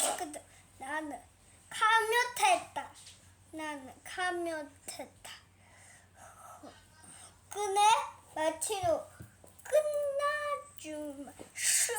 했거든. 나는 카뮤트했다. 나는 카뮤트했다. 근데 마치로 끝나주마. 쇼!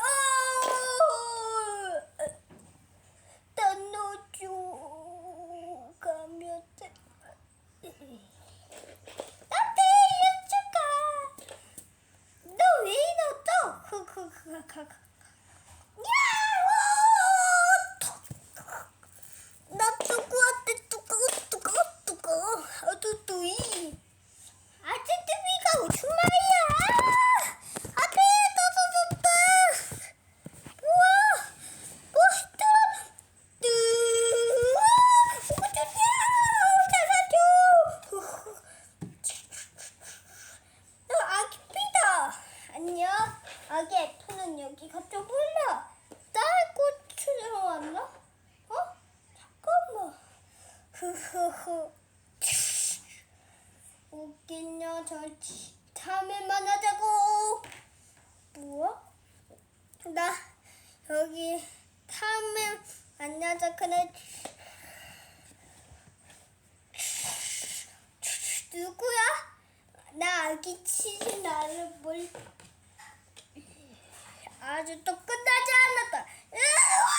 흐흐흐. 웃긴요, 저 다음에 만나자고. 뭐야? 나 여기 다음에 만나자 그래. 누구야? 나 아기 치지 나를 뭘 아주 또 끝나지 않았다. 으악!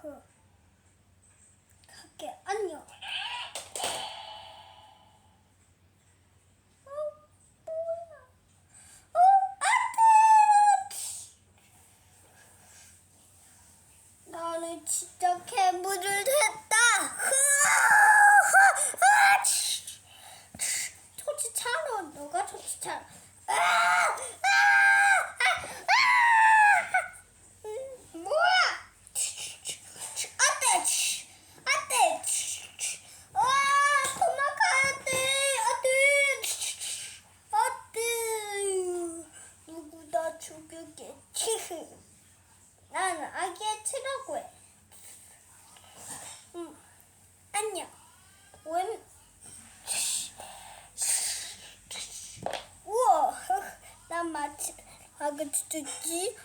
그 갈게 안녕. 진짜 개무를 했다. 토지 차로 누가 토지 차로? 난 아기의 치라고 해. 음, 안녕. 웬? 우와, 난 마치 아기 주지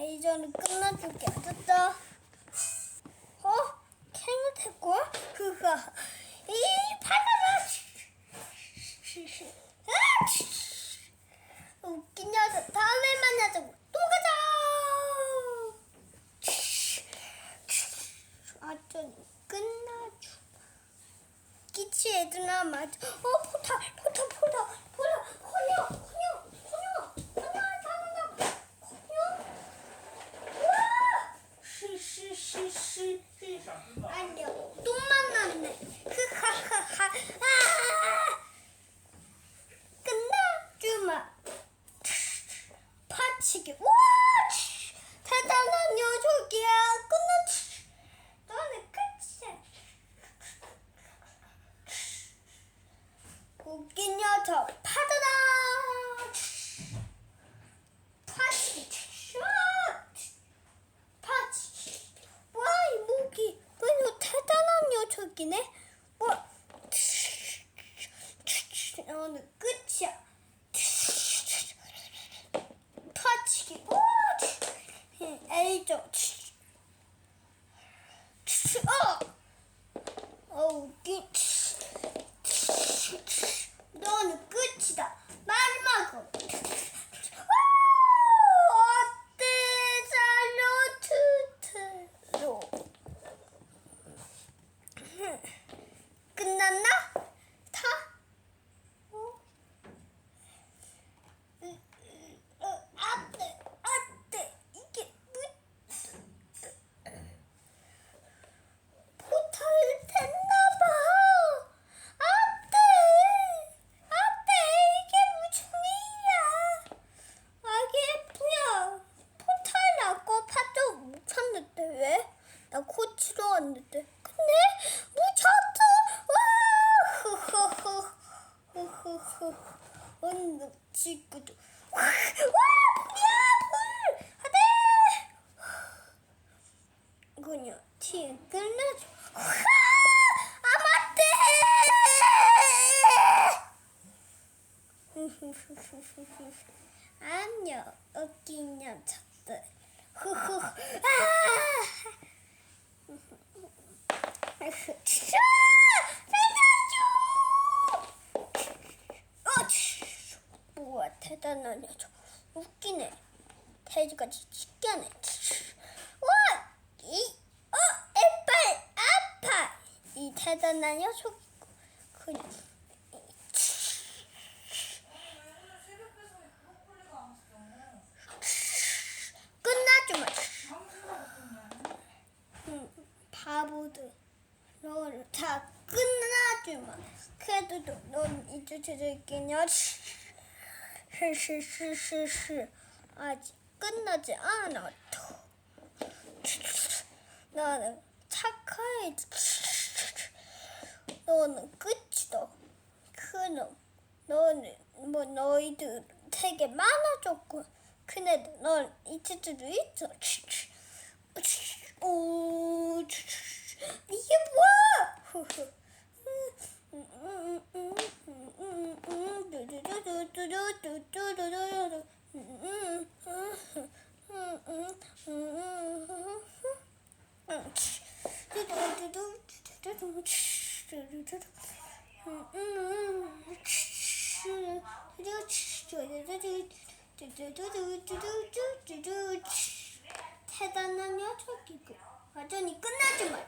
이전을 끝나줄게. 됐다. 어? 캔을 탈 거야? 그가. 이 팔아라. 웃긴 녀석. 다음에 만나자고. 또 가자. 아전 끝나줘. 끼치 애들아 맞아. 어 포탈 포탈 포탈. 녀석이네. 와. 오늘 끝이야. 파치기. 와. 에이저. 어. 어우, 끼. 너는 끝이다. 마지막으로. 어때 살로트로 끝났나? 다? 어? 으, 으, 어, 안돼 안돼 이게 뭐 포탈 됐나봐. 안돼, 안돼 이게 무슨 일이야? 아기 뭐야? 포탈 났고 파도 못 탔는데 왜? 나 코치로 왔는데. 근데 묻혔어. 와, 흐흐흐, 흐흐흐. 언니 친구도. 와, 뭐야 불? 안돼. 그냥 티 끝내줘. 아, 맞대. 안녕, 웃긴 녀석들. 후후. 아! 슈! 뭐야, 대단한 녀석. 웃기네. 돼지같이 신기하네. 와! 이, 어, 에빨, 아파! 이 대단한 녀석. 그냥. 당신가 못했네. 응, 바보들. 너를 다 끝나주마. 그래도 너, 넌 이제 저들끼냐? 스스스스스. 아직 끝나지 않았다. 나는 착해야지. 너는 끝이다. 그놈. 너는 뭐 너희들 되게 많아졌고 근데 넌 잊을 수도 있어. 오, 이게 뭐야? 대단한 녀석이고 완전히 끝나지 마.